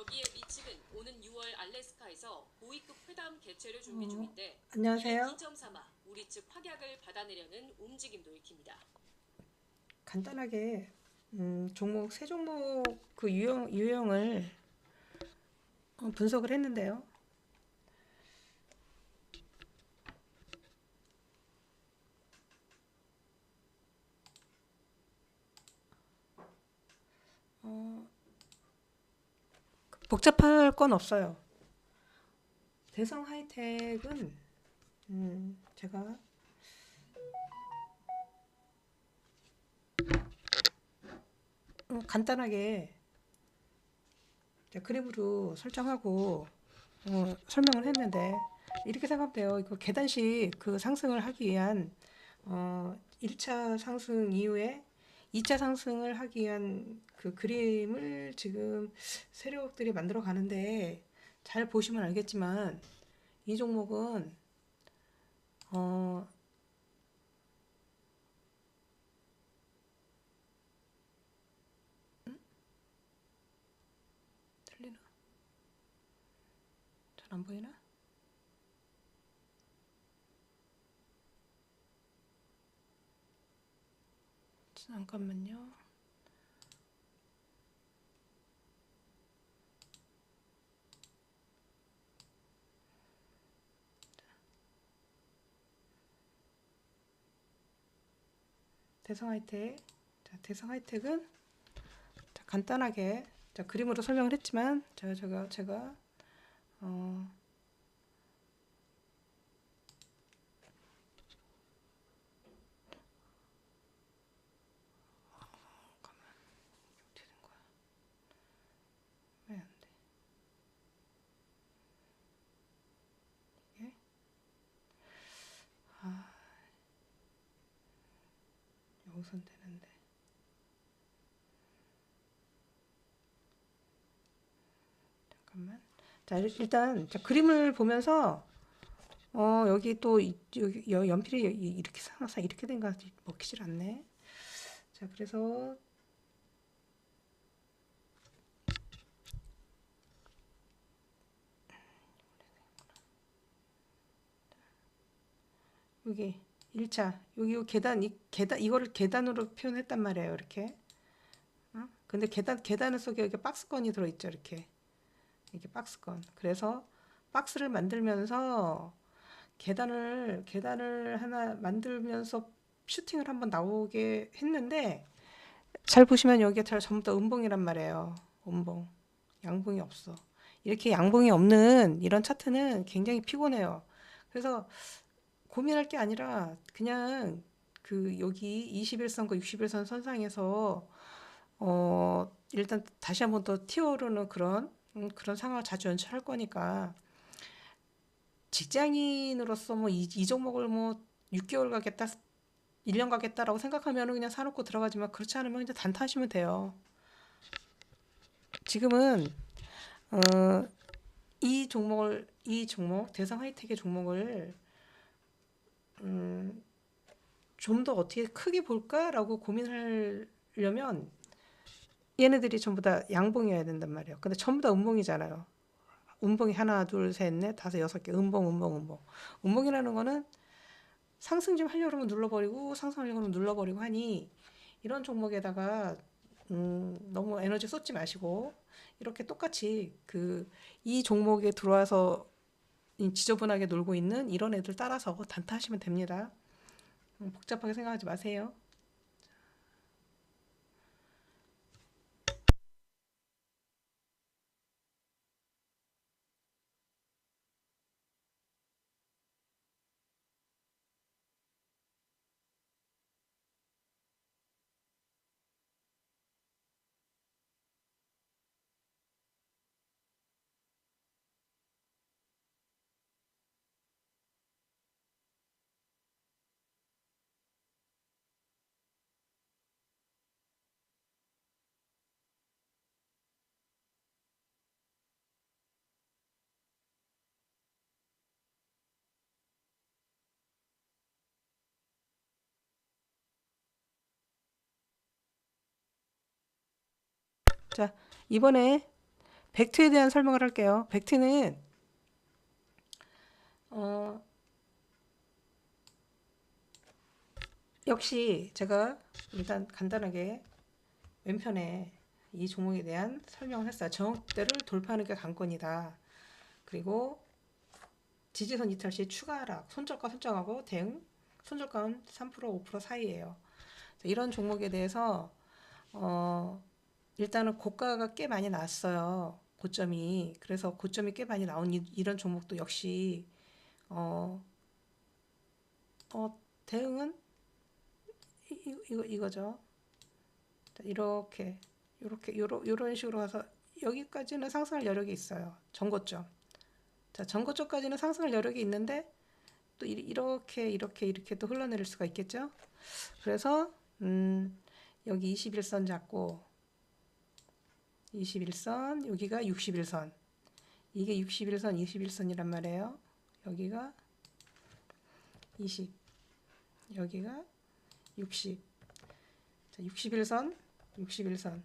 여기에 미 측은 오는 6월 알래스카에서 고위급 회담 개최를 준비 어, 중인데 안녕하세요. 이점 삼아 우리 측 확약을 받아내려는 움직임도 읽힙니다. 간단하게 음, 종목 세 종목 그 유형 유형을 어, 분석을 했는데요. 복잡할 건 없어요. 대성 하이텍은 음, 제가 어, 간단하게 그림으로 설정하고 어, 설명을 했는데 이렇게 생각돼요. 이거 계단식 그 상승을 하기 위한 어, 1차 상승 이후에 2차 상승을 하기 위한 그 그림을 지금 세력들이 만들어 가는데 잘 보시면 알겠지만 이 종목은 어, 틀리나? 잘 안 보이나? 잠깐만요. 대성 하이텍. 자, 대성 하이텍은 자, 간단하게 자, 그림으로 설명을 했지만 제가 제가 제가 어, 잠깐만. 어떻게 된 거야? 왜 안 돼? 이게 아 여기선 되는데 잠깐만. 자 일- 일단 자, 그림을 보면서 어 여기 또 이- 여기 여- 연필이 이- 이렇게 상상 이렇게 된가 먹히질 않네. 자 그래서 여기 1차 여기 요 계단 이 계단 이거를 계단으로 표현했단 말이에요. 이렇게. 어? 근데 계단 계단 속에 여기 박스권이 들어 있죠. 이렇게. 이게 박스권. 그래서 박스를 만들면서 계단을 계단을 하나 만들면서 슈팅을 한번 나오게 했는데 잘 보시면 여기가 잘 전부 다 음봉이란 말이에요. 음봉. 양봉이 없어. 이렇게 양봉이 없는 이런 차트는 굉장히 피곤해요. 그래서 고민할 게 아니라 그냥 그 여기 21선과 61선 선상에서 어 일단 다시 한번 더 튀어오르는 그런 음, 그런 상황을 자주 연출할 거니까 직장인으로서 뭐이 종목을 뭐 6개월 가겠다, 1년 가겠다라고 생각하면은 그냥 사놓고 들어가지만 그렇지 않으면 이제 단타하시면 돼요. 지금은 어, 이 종목을 이 종목 대성 하이텍의 종목을 음, 좀 더 어떻게 크게 볼까라고 고민하려면 얘네들이 전부 다 양봉이어야 된단 말이에요. 근데 전부 다 음봉이잖아요. 음봉이 하나, 둘, 셋, 넷, 다섯, 여섯 개. 음봉, 음봉, 음봉. 음봉이라는 거는 상승 좀 하려고 하면 눌러버리고 상승하려고 하면 눌러버리고 하니 이런 종목에다가 음, 너무 에너지 쏟지 마시고 이렇게 똑같이 그 이 종목에 들어와서 이 지저분하게 놀고 있는 이런 애들 따라서 단타하시면 됩니다. 음, 복잡하게 생각하지 마세요. 자, 이번에 벡트에 대한 설명을 할게요. 벡트는 어, 역시 제가 일단 간단하게 왼편에 이 종목에 대한 설명을 했어요. 정대를 돌파하는 게 관건이다. 그리고 지지선 이탈 시 추가 하락, 손절가 설정하고 대응, 손절가는 3% 5% 사이예요. 이런 종목에 대해서 어, 일단은 고가가 꽤 많이 났어요. 고점이. 그래서 고점이 꽤 많이 나온 이, 이런 종목도 역시 어, 어, 대응은 이, 이, 이거 이거죠. 자, 이렇게 이렇게 요러, 요런 식으로 가서 여기까지는 상승할 여력이 있어요. 전고점. 자, 전고점까지는 상승할 여력이 있는데 또 이- 이렇게 이렇게 이렇게 또 흘러내릴 수가 있겠죠. 그래서 음, 여기 21선 잡고 21선 여기가 61선. 이게 61선 21선이란 말이에요. 여기가 20 여기가 60 자, 61선 61선.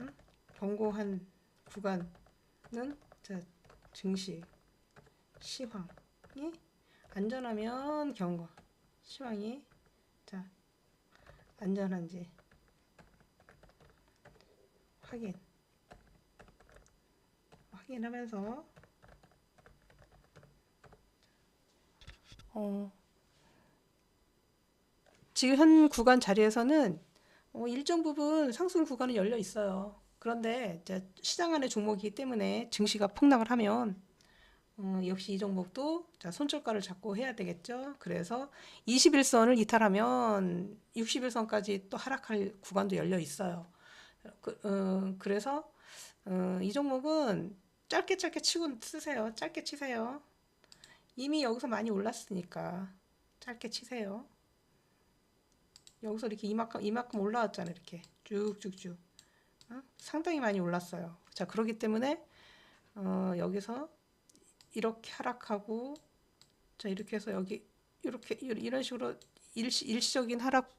응? 경고한 구간은 자, 증시 시황이 안전하면 경고. 시황이 자 안전한지 확인 확인하면서 어 지금 현 구간 자리에서는 어, 일정 부분 상승 구간은 열려 있어요. 그런데 이제 시장 안의 종목이기 때문에 증시가 폭락을 하면 어, 역시 이 종목도 자, 손절가를 잡고 해야 되겠죠. 그래서 21선을 이탈하면 61선까지 또 하락할 구간도 열려 있어요. 그, 어, 그래서 어, 이 종목은 짧게 짧게 치고 쓰세요. 짧게 치세요. 이미 여기서 많이 올랐으니까 짧게 치세요. 여기서 이렇게 이만큼 이만큼 올라왔잖아요. 이렇게 쭉쭉쭉 어? 상당히 많이 올랐어요. 자 그렇기 때문에 어, 여기서 이렇게 하락하고 자 이렇게 해서 여기 이렇게 이- 이런 식으로 일시, 일시적인 하락이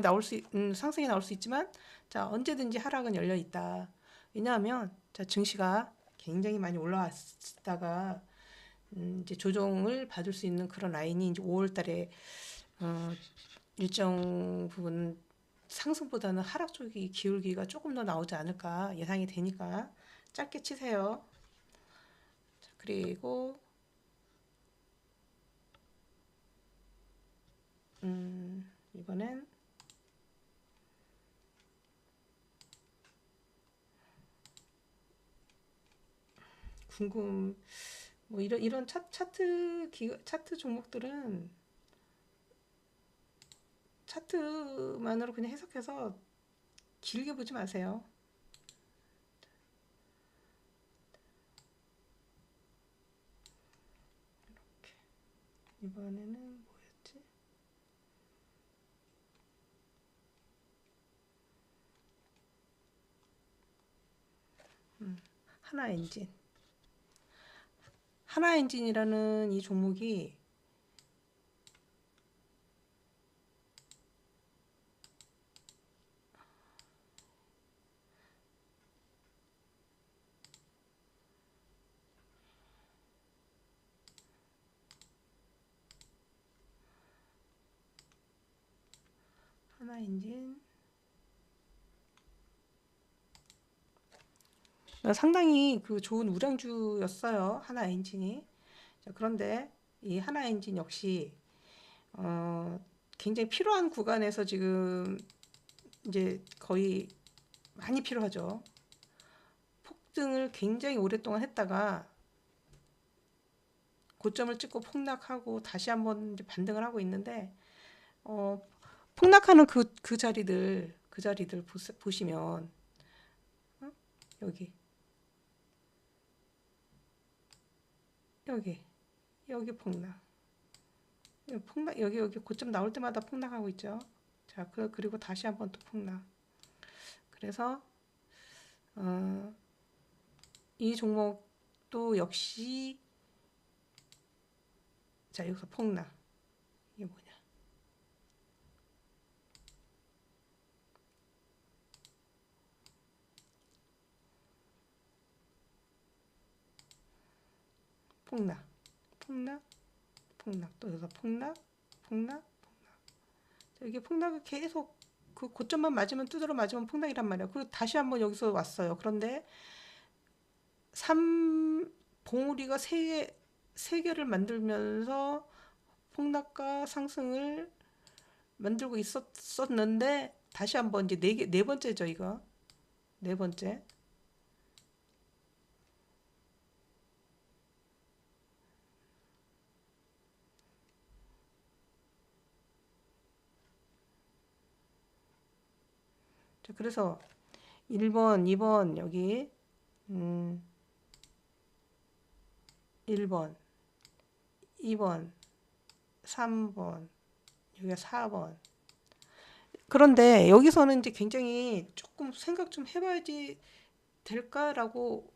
나올 수 있- 음, 상승이 나올 수 있지만 자 언제든지 하락은 열려 있다. 왜냐하면 자 증시가 굉장히 많이 올라왔다가 음, 이제 조정을 받을 수 있는 그런 라인이 이제 5월달에 어, 일정 부분 상승보다는 하락 쪽이 기울기가 조금 더 나오지 않을까 예상이 되니까 짧게 치세요. 자, 그리고 음, 이번엔 궁금 뭐 이런 이런 차, 차트 기, 차트 종목들은 차트만으로 그냥 해석해서 길게 보지 마세요. 이렇게 이번에는 뭐였지? 음, 하나 엔진. 하나 엔진이라는 이 종목이 하나 엔진 상당히 그 좋은 우량주였어요. 하나 엔진이. 자, 그런데 이 하나 엔진 역시 어, 굉장히 필요한 구간에서 지금 이제 거의 많이 필요하죠. 폭등을 굉장히 오랫동안 했다가 고점을 찍고 폭락하고 다시 한번 반등을 하고 있는데 어, 폭락하는 그, 그 자리들 그 자리들 보시, 보시면 어? 여기 여기 여기 폭락 여기 폭락 여기 여기 고점 나올 때마다 폭락하고 있죠. 자 그, 그리고 다시 한번 또 폭락. 그래서 어, 이 종목도 역시 자 여기서 폭락 이게 뭐냐? 폭락, 폭락, 폭락, 또 여기서 폭락, 폭락, 폭락. 자, 이게 폭락을 계속 그 고점만 맞으면 두드러 맞으면 폭락이란 말이야. 그리고 다시 한번 여기서 왔어요. 그런데 삼 봉우리가 세 개, 세 개를 만들면서 폭락과 상승을 만들고 있었었는데 다시 한번 이제 네 개, 네 번째죠, 이거. 네 번째. 자, 그래서 1번, 2번 여기 음 1번, 2번, 3번, 여기가 4번. 그런데 여기서는 이제 굉장히 조금 생각 좀 해봐야지 될까라고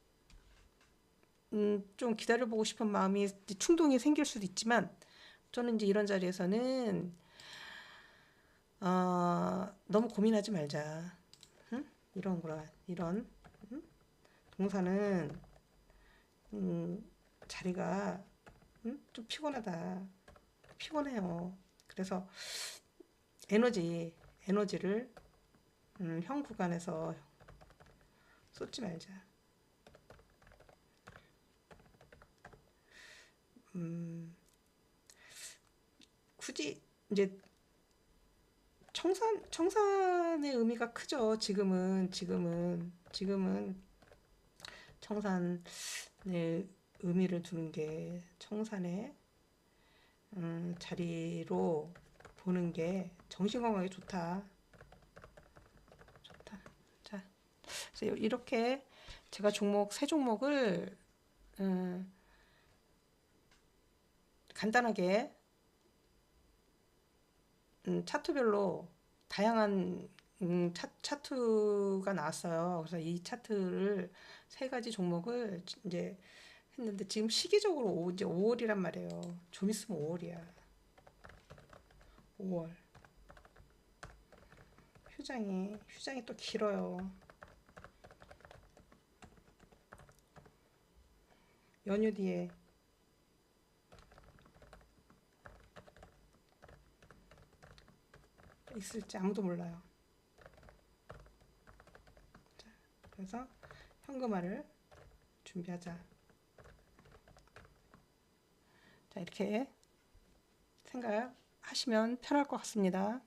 음, 좀 기다려보고 싶은 마음이 충동이 생길 수도 있지만 저는 이제 이런 자리에서는 어, 너무 고민하지 말자. 응? 이런 거라 이런 응? 동사는 음, 자리가 응? 좀 피곤하다. 피곤해요. 그래서 에너지 에너지를 음, 형 구간에서 쏟지 말자. 음, 굳이 이제 청산 청산의 의미가 크죠. 지금은 지금은 지금은 청산의 의미를 두는 게 청산의 음, 자리로 보는 게 정신 건강에 좋다. 좋다. 자, 이렇게 제가 종목 세 종목을 음, 간단하게 음, 차트별로 다양한 음, 차, 차트가 나왔어요. 그래서 이 차트를 세 가지 종목을 이제 했는데 지금 시기적으로 오, 이제 5월이란 말이에요. 좀 있으면 5월이야. 5월. 휴장이 휴장이 또 길어요. 연휴 뒤에 있을지 아무도 몰라요. 자, 그래서 현금화를 준비하자. 자, 이렇게 생각하시면 편할 것 같습니다.